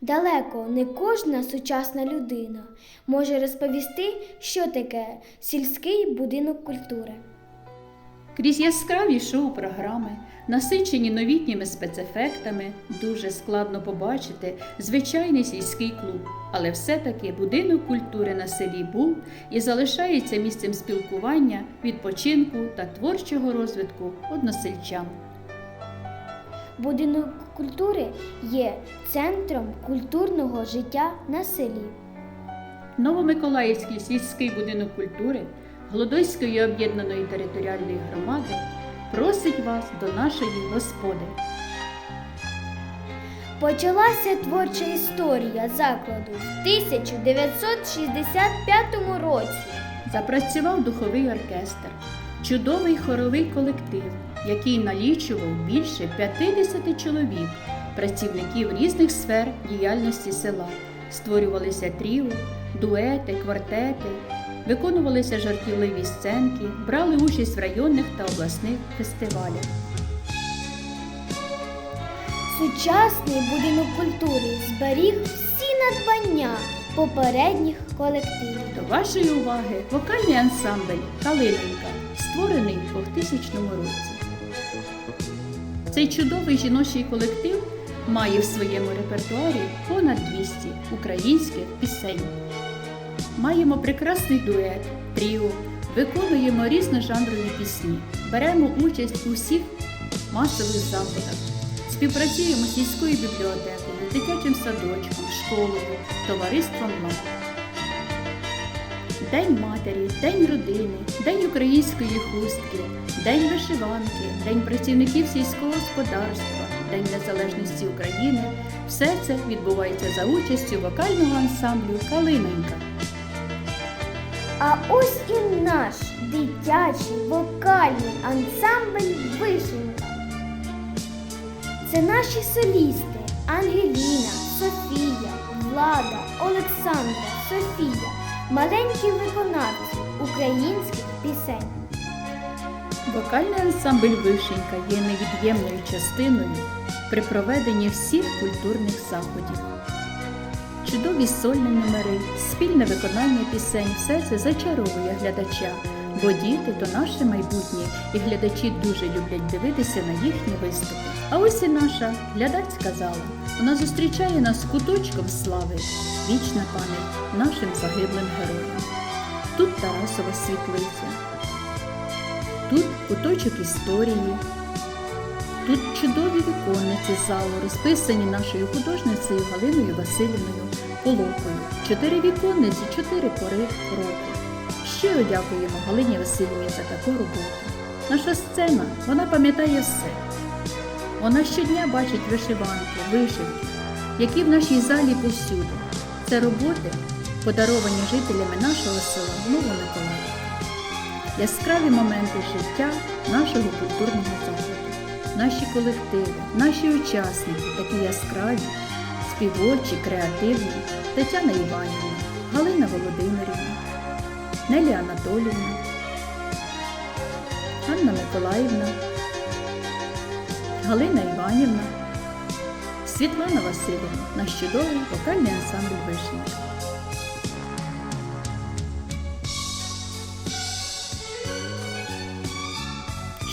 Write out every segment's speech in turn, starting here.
Далеко не кожна сучасна людина може розповісти, що таке сільський будинок культури. Крізь яскраві шоу-програми, насичені новітніми спецефектами, дуже складно побачити звичайний сільський клуб. Але все-таки будинок культури на селі був і залишається місцем спілкування, відпочинку та творчого розвитку односельчан. Будинок культури є центром культурного життя на селі. Новомиколаївський сільський будинок культури Голодойської об'єднаної територіальної громади просить вас до нашої господи. Почалася творча історія закладу в 1965 році. Запрацював духовий оркестр, чудовий хоровий колектив, який налічував більше 50 чоловік, працівників різних сфер діяльності села. Створювалися тріо, дуети, квартети, виконувалися жартівливі сценки, брали участь в районних та обласних фестивалях. Сучасний будинок культури зберіг всі надбання попередніх колективів. До вашої уваги вокальний ансамбль Калиненька, створений у 2000 році. Цей чудовий жіночий колектив має в своєму репертуарі понад 200 українських пісень. Маємо прекрасний дует, тріо, виконуємо різножанрові пісні, беремо участь у всіх масових заходах, співпрацюємо з сільською бібліотекою, дитячим садочком, школою, товариством МА. День матері, День родини, День української хустки, День вишиванки, День працівників сільського господарства, День Незалежності України. Все це відбувається за участю вокального ансамблю Калиненька. А ось і наш дитячий вокальний ансамбль Вишенька. Це наші солісти Ангеліна, Софія, Влада, Олександра, Софія, маленькі виконавці українських пісень. Вокальний ансамбль Вишенька є невід'ємною частиною при проведенні всіх культурних заходів. Чудові сольні номери, спільне виконання пісень все це зачаровує глядача, бо діти то наше майбутнє, і глядачі дуже люблять дивитися на їхні виступи. А ось і наша глядацька зала. Вона зустрічає нас куточком слави, вічна пам'ять нашим загиблим героям. Тут Тарасова світлиця, тут куточок історії, тут чудові віконниці залу, розписані нашою художницею Галиною Васильівною Полокою. Чотири віконниці, чотири пори року. Щиро дякуємо Галині Васильівні за таку роботу. Наша сцена, вона пам'ятає все. Вона щодня бачить вишиванки, вишивки, які в нашій залі повсюди. Це роботи, подаровані жителями нашого села Новомиколаїв. Яскраві моменти життя нашого культурного заходу. Наші колективи, наші учасники такі яскраві, співочі, креативні Тетяна Іванівна, Галина Володимирівна, Нелі Анатолівна, Анна Миколаївна, Галина Іванівна, Світлана Васильівна, наш чудовий вокальний ансамбль Вишенька.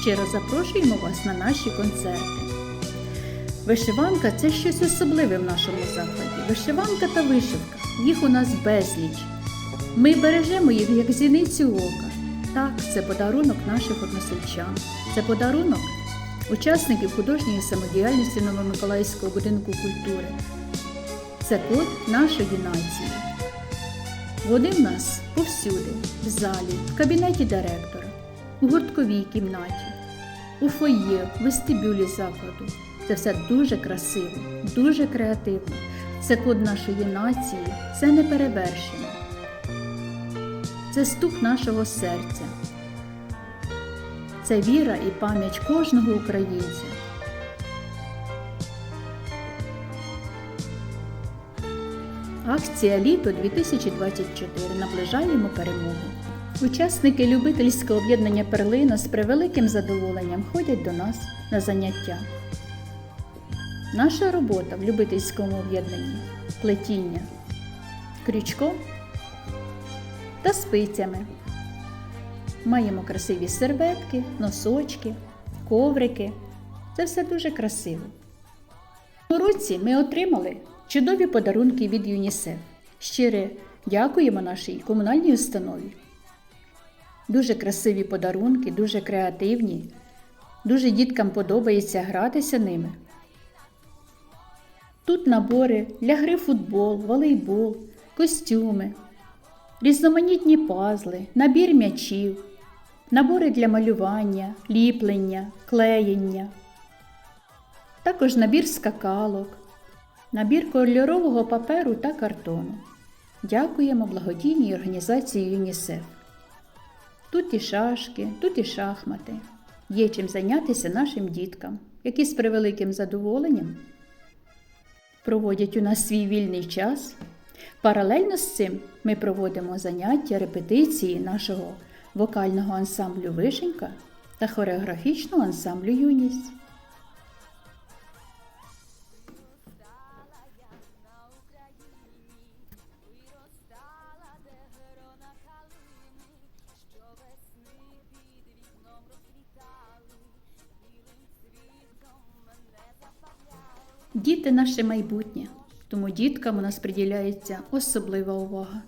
Щиро запрошуємо вас на наші концерти. Вишиванка це щось особливе в нашому закладі. Вишиванка та вишивка. Їх у нас безліч. Ми бережемо їх як зіницю ока. Так, це подарунок наших односельчан. Це подарунок учасників художньої самодіяльності Новомиколаївського будинку культури. Це код нашої нації. Вони в нас повсюди, в залі, в кабінеті директора, у гуртковій кімнаті, у фоє, вестибюлі закладу. Це все дуже красиво, дуже креативно. Це код нашої нації, це не перевершено. Це стук нашого серця. Це віра і пам'ять кожного українця. Акція Літо 2024 наближаємо перемогу. Учасники любительського об'єднання Перлина з превеликим задоволенням ходять до нас на заняття. Наша робота в любительському об'єднанні плетіння крючком та спицями. Маємо красиві серветки, носочки, коврики. Це все дуже красиво. У році ми отримали чудові подарунки від ЮНІСЕФ. Щире дякуємо нашій комунальній установі. Дуже красиві подарунки, дуже креативні. Дуже діткам подобається гратися ними. Тут набори для гри футбол, волейбол, костюми, різноманітні пазли, набір м'ячів, набори для малювання, ліплення, клеєння, також набір скакалок, набір кольорового паперу та картону. Дякуємо благодійній організації ЮНІСЕФ. Тут і шашки, тут і шахмати. Є чим зайнятися нашим діткам, які з превеликим задоволенням проводять у нас свій вільний час. Паралельно з цим ми проводимо заняття, репетиції нашого вокального ансамблю Вишенька та хореографічного ансамблю Юність. Діти наше майбутнє, тому діткам у нас приділяється особлива увага.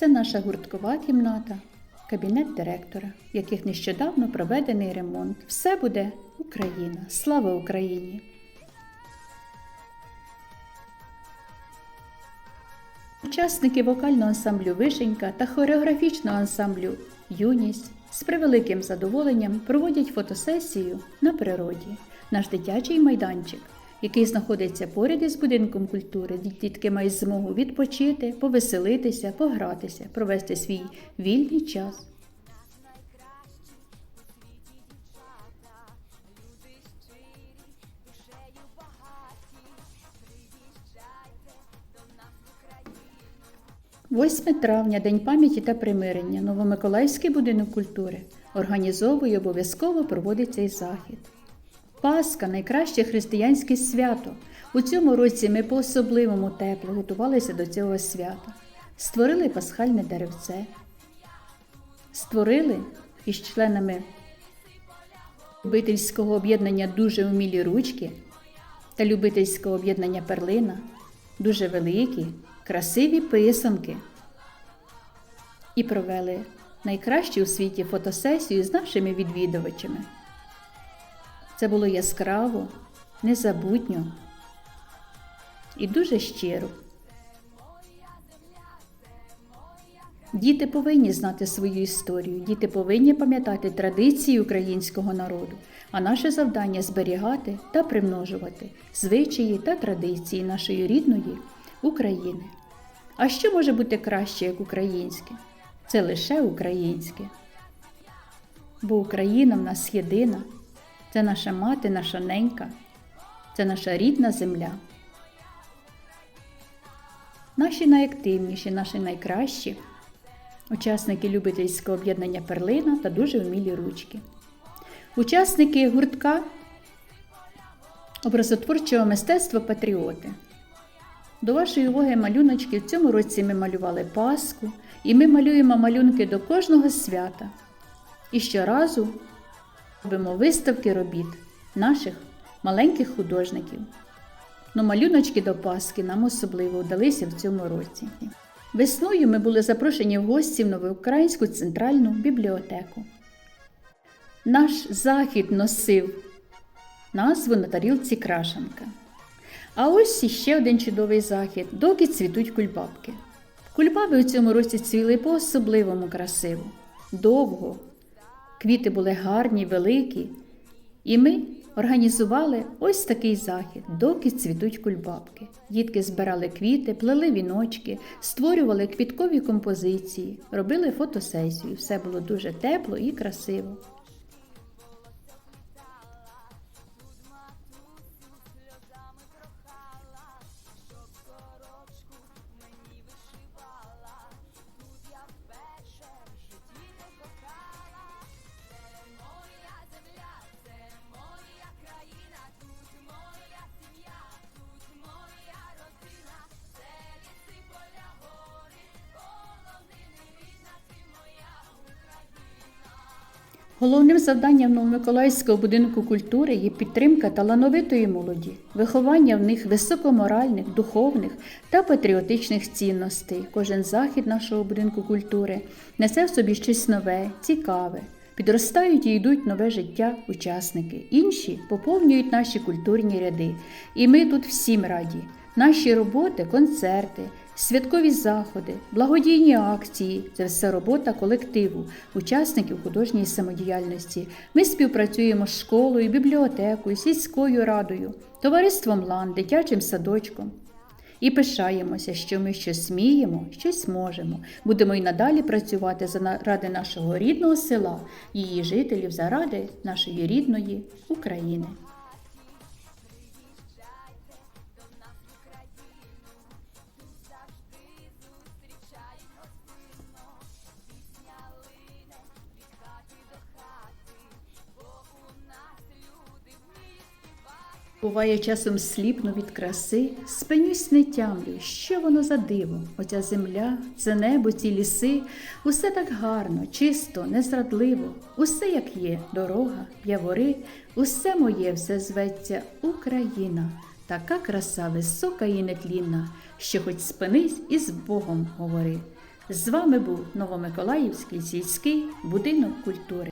Це наша гурткова кімната, кабінет директора, яких нещодавно проведений ремонт. Все буде Україна. Слава Україні! Учасники вокального ансамблю Вишенька та хореографічного ансамблю Юність з превеликим задоволенням проводять фотосесію на природі, наш дитячий майданчик, який знаходиться поряд із будинком культури. Дітки мають змогу відпочити, повеселитися, погратися, провести свій вільний час. Восьме травня День пам'яті та примирення. Новомиколаївський будинок культури організовує обов'язково проводить цей захід. Пасха найкраще християнське свято. У цьому році ми по-особливому тепло готувалися до цього свята. Створили пасхальне деревце. Створили із членами любительського об'єднання дуже умілі ручки та любительського об'єднання перлина дуже великі, красиві писанки. І провели найкращу у світі фотосесію з нашими відвідувачами. Це було яскраво, незабутньо і дуже щиро. Діти повинні знати свою історію, діти повинні пам'ятати традиції українського народу, а наше завдання зберігати та примножувати звичаї та традиції нашої рідної України. А що може бути краще, як українське? Це лише українське. Бо Україна в нас єдина, це наша мати, наша ненька, це наша рідна земля. Наші найактивніші, наші найкращі учасники любительського об'єднання перлина та дуже вмілі ручки. Учасники гуртка образотворчого мистецтва Патріоти. До вашої уваги малюночки в цьому році ми малювали Пасху, і ми малюємо малюнки до кожного свята. І щоразу робимо виставки робіт наших маленьких художників. Но малюночки до Пасхи нам особливо вдалися в цьому році. Весною ми були запрошені в гості в Новоукраїнську центральну бібліотеку. Наш захід носив назву на тарілці крашанка. А ось іще один чудовий захід, доки цвітуть кульбабки. Кульбаби у цьому році цвіли по-особливому красиво, довго, Квіти були гарні, великі. І ми організували ось такий захід, доки цвітуть кульбабки. Дітки збирали квіти, плели віночки, створювали квіткові композиції, робили фотосесію. Все було дуже тепло і красиво. Головним завданням Новомиколаївського будинку культури є підтримка талановитої молоді, виховання в них високоморальних, духовних та патріотичних цінностей. Кожен захід нашого будинку культури несе в собі щось нове, цікаве. Підростають і йдуть нове життя учасники. Інші поповнюють наші культурні ряди. І ми тут всім раді. Наші роботи, концерти, святкові заходи, благодійні акції це все робота колективу, учасників художньої самодіяльності. Ми співпрацюємо з школою, бібліотекою, сільською радою, товариством лан, дитячим садочком. І пишаємося, що ми щось сміємо, щось можемо. Будемо й надалі працювати заради нашого рідного села, її жителів, заради нашої рідної України. Буває, часом сліпну від краси, спинюсь не тямлю, що воно за диво. Оця земля, це небо, ці ліси, усе так гарно, чисто, незрадливо, усе як є, дорога, явори, усе моє, все зветься Україна. Така краса висока і нетлінна, що хоч спинись і з Богом говори. З вами був Новомиколаївський сільський будинок культури.